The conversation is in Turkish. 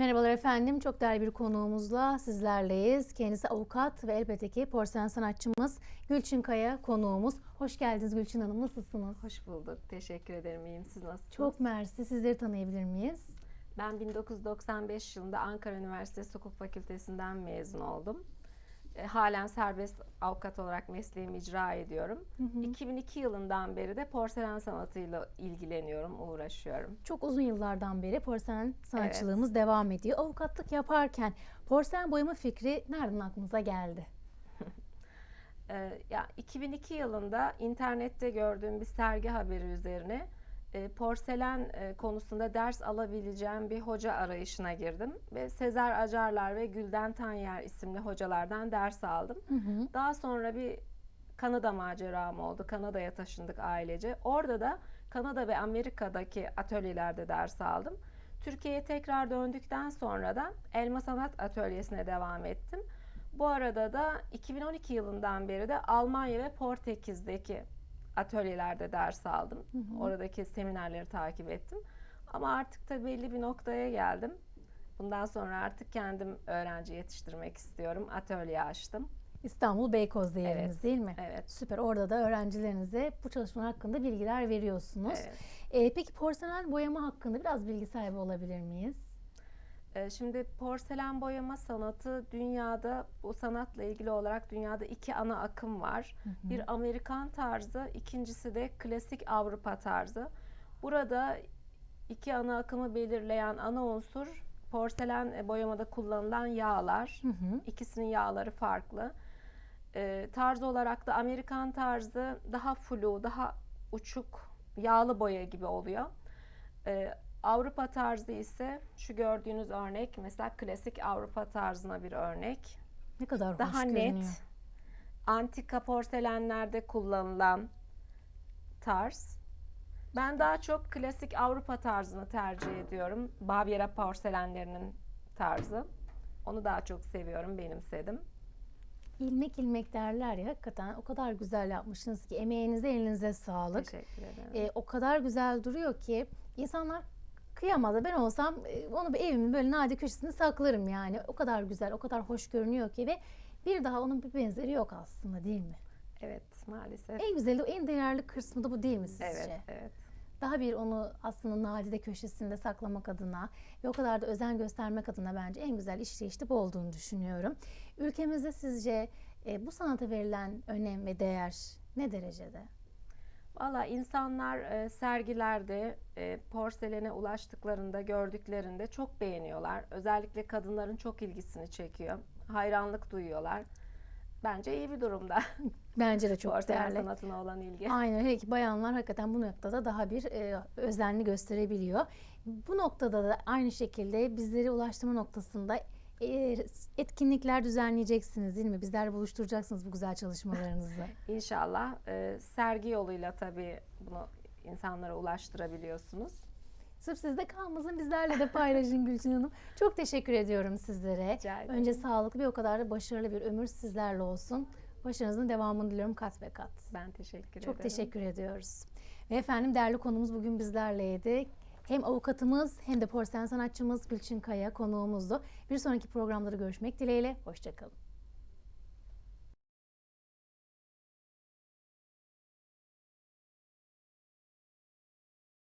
Merhabalar efendim. Çok değerli bir konuğumuzla sizlerleyiz. Kendisi avukat ve elbette ki porselen sanatçımız Gülçin Kaya konuğumuz. Hoş geldiniz Gülçin Hanım. Nasılsınız? Hoş bulduk. Teşekkür ederim. İyiyim. Siz nasılsınız? Çok mersi. Sizleri tanıyabilir miyiz? Ben 1995 yılında Ankara Üniversitesi Hukuk Fakültesinden mezun oldum. E, halen serbest avukat olarak mesleğimi icra ediyorum. 2002 yılından beri de porselen sanatıyla ilgileniyorum, uğraşıyorum. Çok uzun yıllardan beri porselen sanatçılığımız devam ediyor. Avukatlık yaparken porselen boyama fikri nereden aklınıza geldi? E, ya 2002 yılında internette gördüğüm bir sergi haberi üzerine e, porselen e, konusunda ders alabileceğim bir hoca arayışına girdim ve Sezer Acarlar ve Gülden Tanyer isimli hocalardan ders aldım. Daha sonra bir Kanada maceram oldu. Kanada'ya taşındık ailece. Orada da Kanada ve Amerika'daki atölyelerde ders aldım. Türkiye'ye tekrar döndükten sonra da Elma Sanat Atölyesi'ne devam ettim. Bu arada da 2012 yılından beri de Almanya ve Portekiz'deki atölyelerde ders aldım. Oradaki seminerleri takip ettim. Ama artık da belli bir noktaya geldim. Bundan sonra artık kendim öğrenci yetiştirmek istiyorum. Atölye açtım. İstanbul Beykoz'da yeriniz Evet, değil mi? evet. Süper. Orada da öğrencilerinize bu çalışmalar hakkında bilgiler veriyorsunuz. Evet. Ee, peki porselen boyama hakkında biraz bilgi sahibi olabilir miyiz? Ee, Şimdi porselen boyama sanatı dünyada bu sanatla ilgili olarak dünyada iki ana akım var. Bir Amerikan tarzı, ikincisi de klasik Avrupa tarzı. Burada iki ana akımı belirleyen ana unsur porselen e, boyamada kullanılan yağlar. İkisinin yağları farklı. Ee, tarz olarak da Amerikan tarzı daha flu, daha uçuk, yağlı boya gibi oluyor. Ee, Avrupa tarzı ise şu gördüğünüz örnek mesela klasik Avrupa tarzına bir örnek. Ne kadar Daha hoş net, görünüyor. antika porselenlerde kullanılan tarz. Ben daha çok klasik Avrupa tarzını tercih ediyorum. Baviera porselenlerinin tarzı. Onu daha çok seviyorum, benimsedim. İlmek ilmek derler ya hakikaten o kadar güzel yapmışsınız ki emeğinize elinize sağlık. Teşekkür ederim. Ee, o kadar güzel duruyor ki insanlar kıyamaz. Ben olsam e, onu bir evimin böyle nadir köşesinde saklarım yani. O kadar güzel, o kadar hoş görünüyor ki ve bir daha onun bir benzeri yok aslında değil mi? Evet, maalesef. En güzeli, en değerli kısmı da bu değil mi sizce? Evet, evet. Daha bir onu aslında nadide köşesinde saklamak adına ve o kadar da özen göstermek adına bence en güzel işleyişte bu olduğunu düşünüyorum. Ülkemizde sizce e, bu sanata verilen önem ve değer ne derecede? Valla insanlar e, sergilerde e, porselene ulaştıklarında, gördüklerinde çok beğeniyorlar. Özellikle kadınların çok ilgisini çekiyor. Hayranlık duyuyorlar. Bence iyi bir durumda. Bence de çok Porselen değerli. sanatına olan ilgi. Aynen hele ki bayanlar hakikaten bu noktada daha bir e, özenli gösterebiliyor. Bu noktada da aynı şekilde bizleri ulaştırma noktasında etkinlikler düzenleyeceksiniz değil mi? Bizlerle buluşturacaksınız bu güzel çalışmalarınızı. İnşallah e, sergi yoluyla tabii bunu insanlara ulaştırabiliyorsunuz. Sırf sizde kalmasın bizlerle de paylaşın Gülçin Hanım. Çok teşekkür ediyorum sizlere. Önce sağlıklı ve o kadar da başarılı bir ömür sizlerle olsun. Başarınızın devamını diliyorum kat ve kat. Ben teşekkür ederim. Çok teşekkür ediyoruz. Ve efendim değerli konumuz bugün bizlerleydi. Hem avukatımız hem de porselen sanatçımız Gülçin Kaya konuğumuzdu. Bir sonraki programlarda görüşmek dileğiyle. Hoşçakalın.